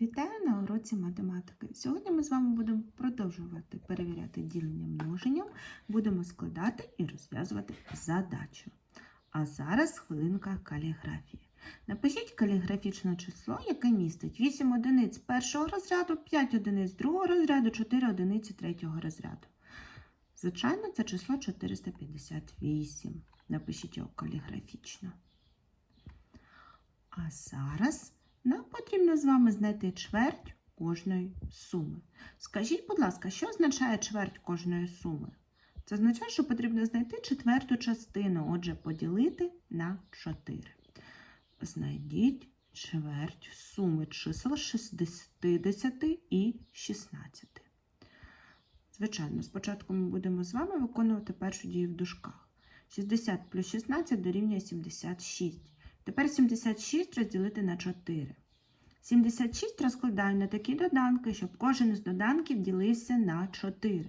Вітаю на уроці математики. Сьогодні ми з вами будемо продовжувати перевіряти ділення множенням, будемо складати і розв'язувати задачу. А зараз хвилинка каліграфії. Напишіть каліграфічне число, яке містить 8 одиниць першого розряду, 5 одиниць другого розряду, 4 одиниці третього розряду. Звичайно, це число 458. Напишіть його каліграфічно. А зараз нам потрібно з вами знайти чверть кожної суми. Скажіть, будь ласка, що означає чверть кожної суми? Це означає, що потрібно знайти четверту частину, отже, поділити на 4. Знайдіть чверть суми чисел 60 і 16. Звичайно, спочатку ми будемо з вами виконувати першу дію в дужках. 60 плюс 16 дорівнює 76. Тепер 76 розділити на 4. 76 розкладаю на такі доданки, щоб кожен із доданків ділився на 4.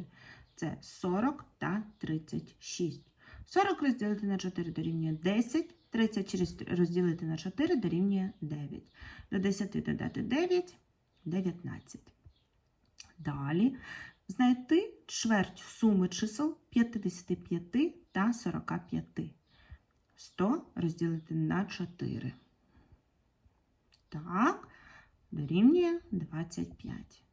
Це 40 та 36. 40 розділити на 4 дорівнює 10. 36 розділити на 4 дорівнює 9. До 10 додати 9 19. Далі знайти чверть суми чисел 55 та 45. 100 розділити на 4. Так, дорівнює 25.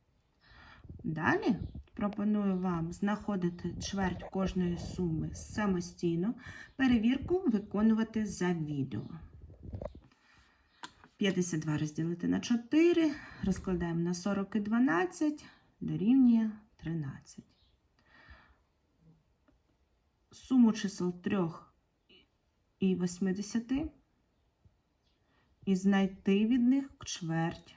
Далі пропоную вам знаходити чверть кожної суми самостійно. Перевірку виконувати за відео. 52 розділити на 4, розкладаємо на 40 і 12, дорівнює 13. Суму чисел 3 і 80 і знайти від них чверть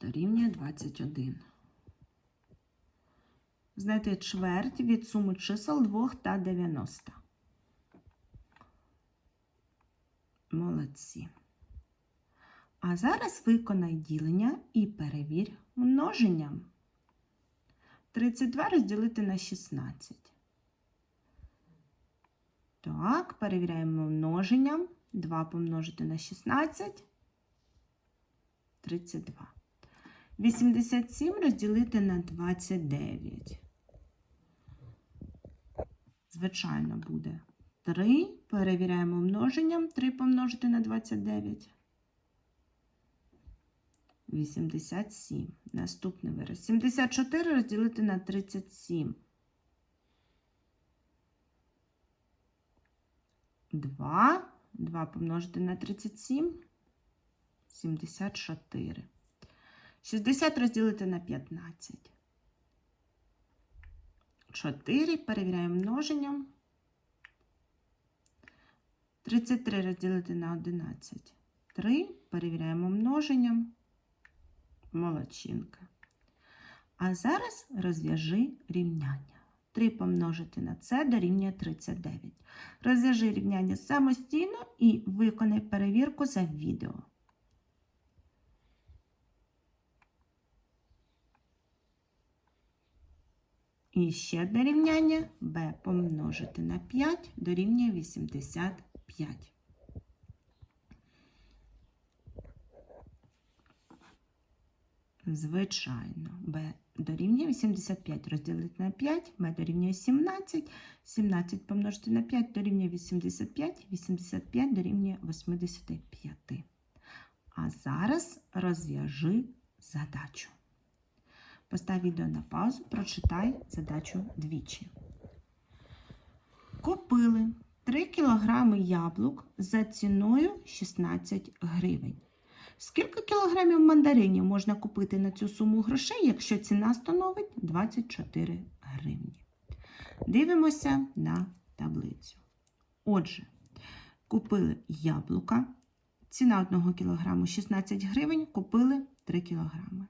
дорівнює 21. Знайти чверть від суми чисел 2 та 90. Молодці. А зараз виконай ділення і перевір множенням. 32 розділити на 16. Так, перевіряємо множенням. 2 помножити на 16. 32. 87 розділити на 29. Звичайно, буде 3. Перевіряємо множенням. 3 помножити на 29. 87. Наступний вираз. 74 розділити на 37. 2. 2 помножити на 37. 74. 60 розділити на 15. 4. Перевіряємо множенням. 33 розділити на 11. 3. Перевіряємо множенням. Молодчинка. А зараз розв'яжи рівняння. 3 помножити на це дорівнює 39. Розв'яжи рівняння самостійно і виконай перевірку за відео. І ще одне рівняння b помножити на 5 дорівнює 85. Звичайно, b дорівнює 85 розділити на 5, b дорівнює 17, 17 помножити на 5 дорівнює 85, 85 дорівнює 85. А зараз розв'яжи задачу. Постав відео на паузу, прочитай задачу двічі. Купили 3 кг яблук за ціною 16 гривень. Скільки кілограмів мандаринів можна купити на цю суму грошей, якщо ціна становить 24 гривні? Дивимося на таблицю. Отже, купили яблука. Ціна 1 кг 16 гривень, купили 3 кілограми.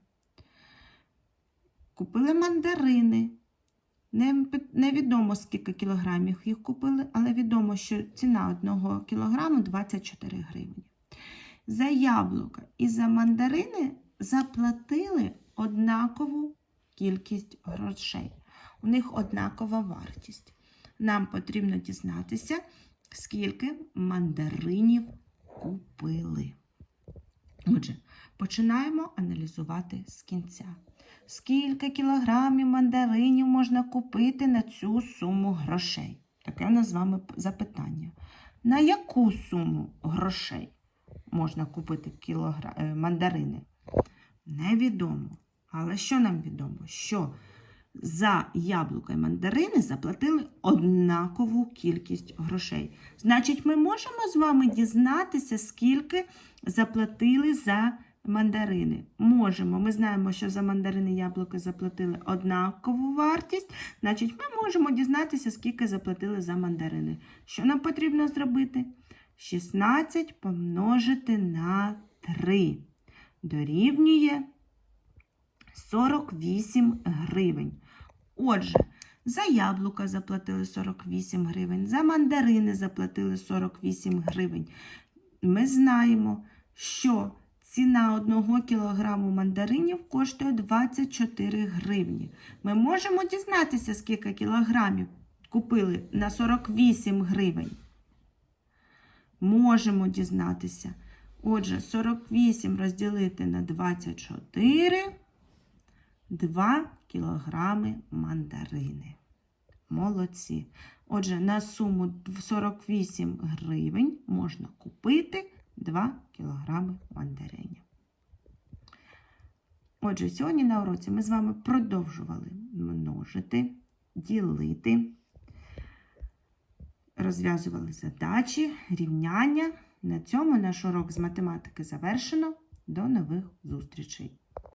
Купили мандарини. Невідомо, скільки кілограмів їх купили, але відомо, що ціна 1 кілограму 24 гривні. За яблука і за мандарини заплатили однакову кількість грошей. У них однакова вартість. Нам потрібно дізнатися, скільки мандаринів купили. Отже, починаємо аналізувати з кінця. Скільки кілограмів мандаринів можна купити на цю суму грошей? Таке у нас з вами запитання. На яку суму грошей можна купити кілогра... е, мандарини? Невідомо. Але що нам відомо? Що за яблука і мандарини заплатили однакову кількість грошей. Значить, ми можемо з вами дізнатися, скільки заплатили за мандарини. Можемо. Ми знаємо, що за мандарини яблука заплатили однакову вартість. Значить, ми можемо дізнатися, скільки заплатили за мандарини. Що нам потрібно зробити? 16 помножити на 3 дорівнює 48 гривень. Отже, за яблука заплатили 48 гривень, за мандарини заплатили 48 гривень. Ми знаємо, що ціна 1 кілограму мандаринів коштує 24 гривні. Ми можемо дізнатися, скільки кілограмів купили на 48 гривень. Можемо дізнатися. Отже, 48 розділити на 24 2 кілограми мандарини. Молодці. Отже, на суму 48 гривень можна купити 2 кілограми мандаринів. Отже, сьогодні на уроці ми з вами продовжували множити, ділити, розв'язували задачі, рівняння. На цьому наш урок з математики завершено. До нових зустрічей!